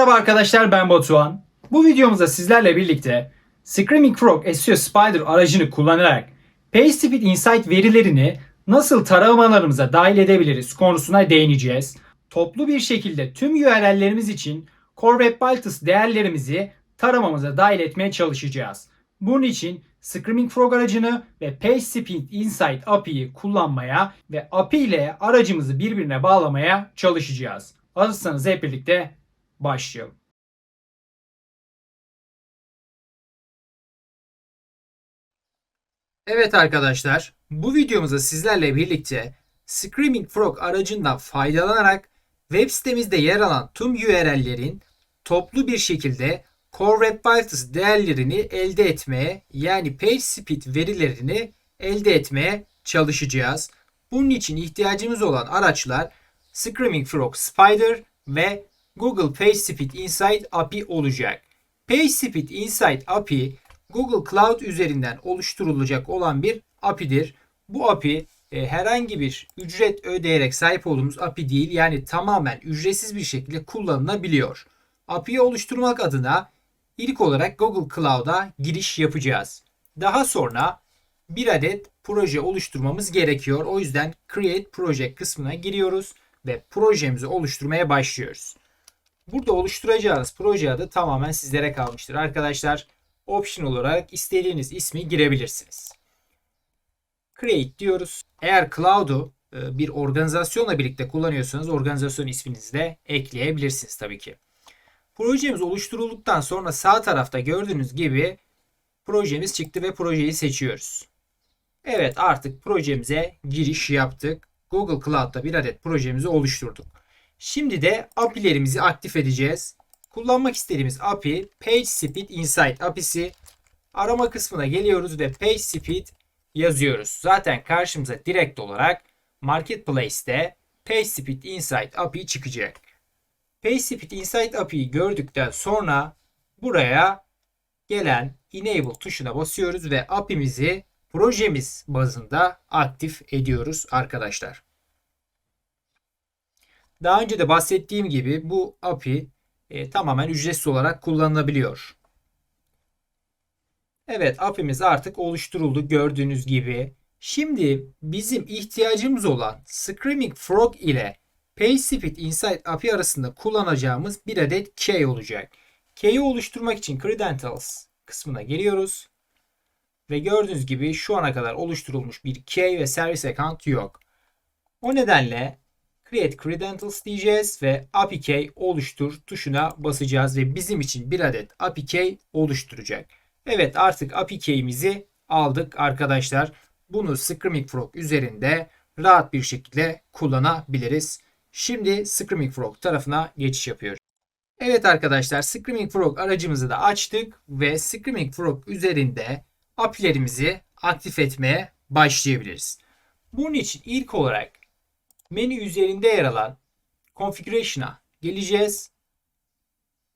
Merhaba arkadaşlar ben Batuhan. Bu videomuzda sizlerle birlikte Screaming Frog SEO Spider aracını kullanarak PageSpeed Insight verilerini nasıl taramalarımıza dahil edebiliriz konusuna değineceğiz. Toplu bir şekilde tüm URL'lerimiz için Core Web Vitals değerlerimizi taramamıza dahil etmeye çalışacağız. Bunun için Screaming Frog aracını ve PageSpeed Insight API'yi kullanmaya ve API ile aracımızı birbirine bağlamaya çalışacağız. Hazırsanız hep birlikte başlayalım. Evet arkadaşlar, bu videomuzda sizlerle birlikte Screaming Frog aracından faydalanarak web sitemizde yer alan tüm URL'lerin toplu bir şekilde Core Web Vitals değerlerini elde etmeye yani PageSpeed verilerini elde etmeye çalışacağız. Bunun için ihtiyacımız olan araçlar Screaming Frog Spider ve Google PageSpeed Insight API olacak. PageSpeed Insight API Google Cloud üzerinden oluşturulacak olan bir API'dir. Bu API e, herhangi bir ücret ödeyerek sahip olduğumuz API değil. Yani tamamen ücretsiz bir şekilde kullanılabiliyor. API'yi oluşturmak adına ilk olarak Google Cloud'a giriş yapacağız. Daha sonra bir adet proje oluşturmamız gerekiyor. O yüzden Create Project kısmına giriyoruz ve projemizi oluşturmaya başlıyoruz. Burada oluşturacağınız proje adı tamamen sizlere kalmıştır. Arkadaşlar option olarak istediğiniz ismi girebilirsiniz. Create diyoruz. Eğer Cloud'u e, bir organizasyonla birlikte kullanıyorsanız organizasyon isminizi de ekleyebilirsiniz tabii ki. Projemiz oluşturulduktan sonra sağ tarafta gördüğünüz gibi projemiz çıktı ve projeyi seçiyoruz. Evet artık projemize giriş yaptık. Google Cloud'da bir adet projemizi oluşturduk. Şimdi de API'lerimizi aktif edeceğiz. Kullanmak istediğimiz API PageSpeed Insight API'si. Arama kısmına geliyoruz ve PageSpeed yazıyoruz. Zaten karşımıza direkt olarak Marketplace'te PageSpeed Insight API çıkacak. PageSpeed Insight API'yi gördükten sonra buraya gelen Enable tuşuna basıyoruz ve API'mizi projemiz bazında aktif ediyoruz arkadaşlar. Daha önce de bahsettiğim gibi bu API e, tamamen ücretsiz olarak kullanılabiliyor. Evet API'miz artık oluşturuldu gördüğünüz gibi. Şimdi bizim ihtiyacımız olan Screaming Frog ile PageSpeed Insight API arasında kullanacağımız bir adet key olacak. Key'i oluşturmak için Credentials kısmına geliyoruz. Ve gördüğünüz gibi şu ana kadar oluşturulmuş bir key ve service account yok. O nedenle Create Credentials diyeceğiz ve API Key oluştur tuşuna basacağız ve bizim için bir adet API Key oluşturacak. Evet artık API Key'imizi aldık arkadaşlar. Bunu Screaming Frog üzerinde rahat bir şekilde kullanabiliriz. Şimdi Screaming Frog tarafına geçiş yapıyoruz. Evet arkadaşlar Screaming Frog aracımızı da açtık ve Screaming Frog üzerinde API'lerimizi aktif etmeye başlayabiliriz. Bunun için ilk olarak menü üzerinde yer alan Configuration'a geleceğiz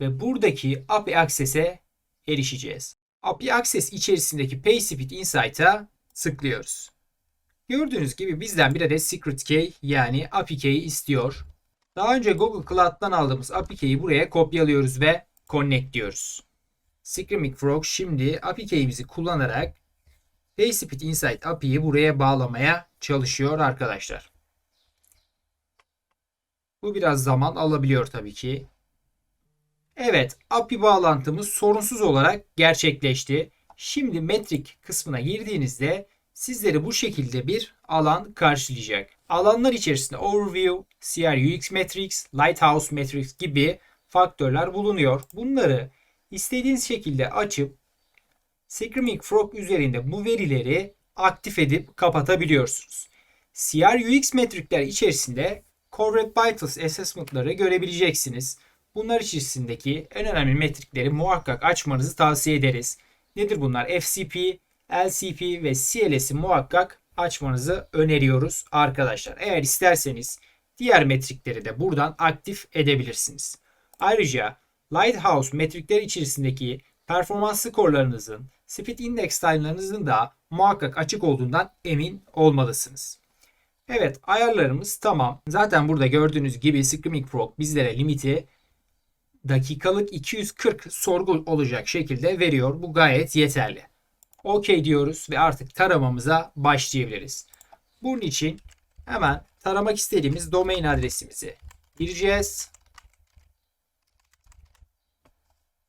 ve buradaki API Access'e erişeceğiz. API Access içerisindeki PageSpeed Insight'a tıklıyoruz. Gördüğünüz gibi bizden bir adet secret key yani API key'i istiyor. Daha önce Google Cloud'dan aldığımız API key'i buraya kopyalıyoruz ve connect diyoruz. Screaming Frog şimdi API key'imizi kullanarak PageSpeed Insight API'yi buraya bağlamaya çalışıyor arkadaşlar. Bu biraz zaman alabiliyor tabii ki. Evet, API bağlantımız sorunsuz olarak gerçekleşti. Şimdi metrik kısmına girdiğinizde sizleri bu şekilde bir alan karşılayacak. Alanlar içerisinde Overview, CR UX Metrics, Lighthouse Metrics gibi faktörler bulunuyor. Bunları istediğiniz şekilde açıp Screaming Frog üzerinde bu verileri aktif edip kapatabiliyorsunuz. CR UX metrikler içerisinde Web Vitals Assessment'ları görebileceksiniz. Bunlar içerisindeki en önemli metrikleri muhakkak açmanızı tavsiye ederiz. Nedir bunlar? FCP, LCP ve CLS'i muhakkak açmanızı öneriyoruz arkadaşlar. Eğer isterseniz diğer metrikleri de buradan aktif edebilirsiniz. Ayrıca Lighthouse metrikler içerisindeki performans skorlarınızın, speed index time'larınızın da muhakkak açık olduğundan emin olmalısınız. Evet ayarlarımız tamam. Zaten burada gördüğünüz gibi Screaming Frog bizlere limiti dakikalık 240 sorgu olacak şekilde veriyor. Bu gayet yeterli. OK diyoruz ve artık taramamıza başlayabiliriz. Bunun için hemen taramak istediğimiz domain adresimizi gireceğiz.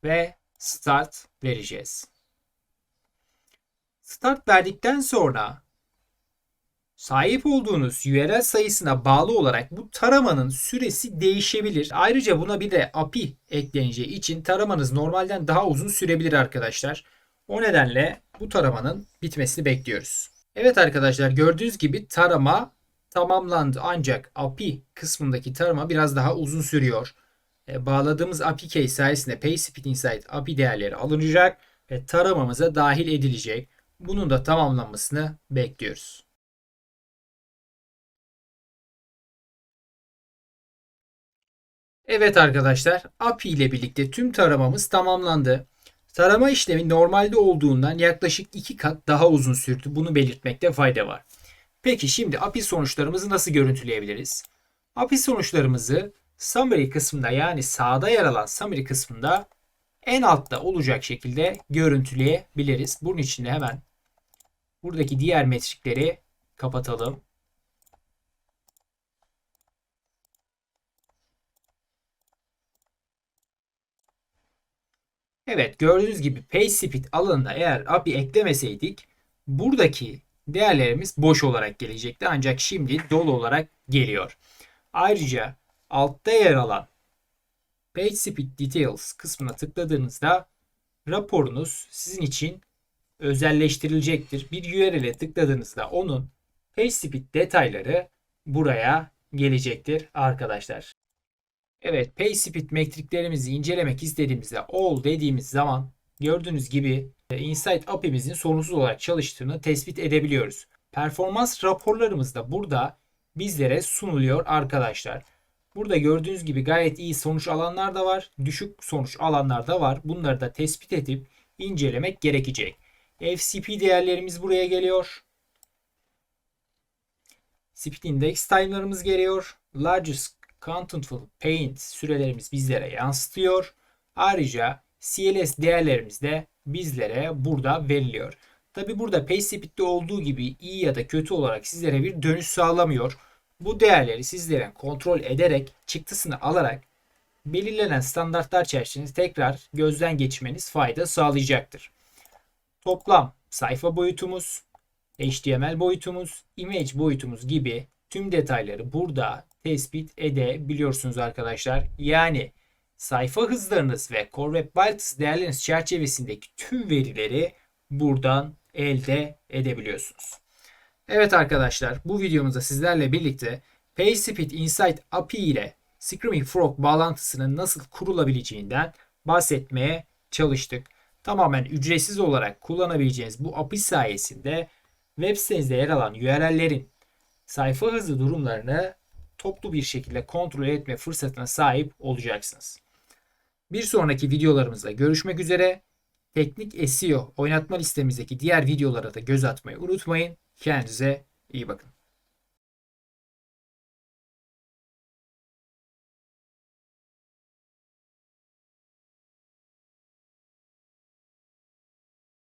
Ve start vereceğiz. Start verdikten sonra sahip olduğunuz URL sayısına bağlı olarak bu taramanın süresi değişebilir. Ayrıca buna bir de API ekleneceği için taramanız normalden daha uzun sürebilir arkadaşlar. O nedenle bu taramanın bitmesini bekliyoruz. Evet arkadaşlar gördüğünüz gibi tarama tamamlandı ancak API kısmındaki tarama biraz daha uzun sürüyor. E, bağladığımız API key sayesinde PaySpeed Insight API değerleri alınacak ve taramamıza dahil edilecek. Bunun da tamamlanmasını bekliyoruz. Evet arkadaşlar API ile birlikte tüm taramamız tamamlandı. Tarama işlemi normalde olduğundan yaklaşık 2 kat daha uzun sürdü. Bunu belirtmekte fayda var. Peki şimdi API sonuçlarımızı nasıl görüntüleyebiliriz? API sonuçlarımızı summary kısmında yani sağda yer alan summary kısmında en altta olacak şekilde görüntüleyebiliriz. Bunun için de hemen buradaki diğer metrikleri kapatalım. Evet gördüğünüz gibi PaySpeed alanına eğer API eklemeseydik buradaki değerlerimiz boş olarak gelecekti. Ancak şimdi dolu olarak geliyor. Ayrıca altta yer alan PageSpeed Details kısmına tıkladığınızda raporunuz sizin için özelleştirilecektir. Bir URL'e tıkladığınızda onun PageSpeed detayları buraya gelecektir arkadaşlar. Evet PageSpeed metriklerimizi incelemek istediğimizde all dediğimiz zaman gördüğünüz gibi e, Insight API'mizin sorunsuz olarak çalıştığını tespit edebiliyoruz. Performans raporlarımız da burada bizlere sunuluyor arkadaşlar. Burada gördüğünüz gibi gayet iyi sonuç alanlar da var. Düşük sonuç alanlar da var. Bunları da tespit edip incelemek gerekecek. FCP değerlerimiz buraya geliyor. Speed Index time'larımız geliyor. Largest Contentful Paint sürelerimiz bizlere yansıtıyor. Ayrıca CLS değerlerimiz de bizlere burada veriliyor. Tabi burada PaySpeed'de olduğu gibi iyi ya da kötü olarak sizlere bir dönüş sağlamıyor. Bu değerleri sizlere kontrol ederek çıktısını alarak belirlenen standartlar çerçevesinde tekrar gözden geçirmeniz fayda sağlayacaktır. Toplam sayfa boyutumuz, HTML boyutumuz, image boyutumuz gibi tüm detayları burada tespit edebiliyorsunuz arkadaşlar. Yani sayfa hızlarınız ve Core Web Vitals değerleriniz çerçevesindeki tüm verileri buradan elde edebiliyorsunuz. Evet arkadaşlar bu videomuzda sizlerle birlikte PaySpeed Insight API ile Screaming Frog bağlantısının nasıl kurulabileceğinden bahsetmeye çalıştık. Tamamen ücretsiz olarak kullanabileceğiniz bu API sayesinde web sitenizde yer alan URL'lerin sayfa hızı durumlarını toplu bir şekilde kontrol etme fırsatına sahip olacaksınız. Bir sonraki videolarımızda görüşmek üzere. Teknik SEO oynatma listemizdeki diğer videolara da göz atmayı unutmayın. Kendinize iyi bakın.